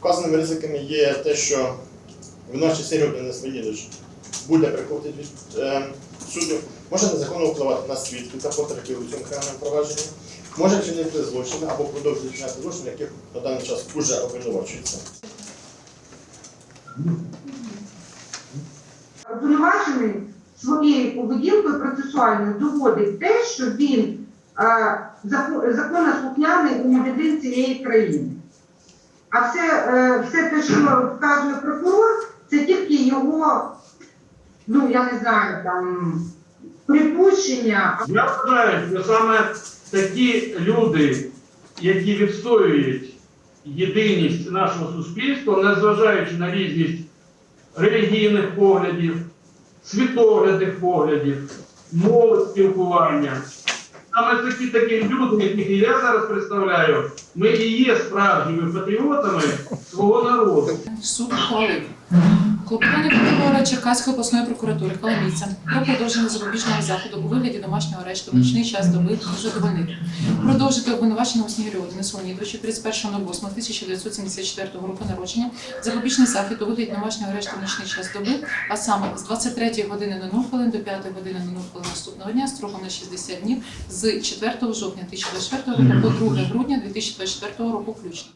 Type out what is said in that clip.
Вказаними ризиками є те, що серію Денис Ваїдович буде прикутий від е, суду, може незаконно впливати на свідків та потерпілих у цьому кримінальному провадженні, може чинити злочини або продовжувати вчиняти злочини, яких на даний час уже обвинувачується. Обвинувачений своєю поведінкою процесуальною доводить те, що він е, зако- законослухняний громадянин цієї країни. А все, е, все те, що вказує прокурор, це тільки його, ну я не знаю, там припущення. Я вважаю, що саме такі люди, які відстоюють єдиність нашого суспільства, незважаючи на різність релігійних поглядів, світоглядних поглядів, мови спілкування. Саме такі такі люди, яких я зараз представляю, ми і є справжніми патріотами свого народу. Суд клопотання прокурора Черкаської обласної прокуратури Коломійця про продовження запобіжного заходу у вигляді домашнього арешту в нічний час доби задовольнити. Продовжити обвинуваченого Снігирьова Денису Леонідовича 31.08.1974 року народження запобіжний захід у вигляді домашнього арешту в нічний час доби, а саме з 23 години на 0 хвилин до 5 години на 0 хвилин наступного дня строком на 60 днів з 4 жовтня 2024 року по 2 грудня 2024 року включно.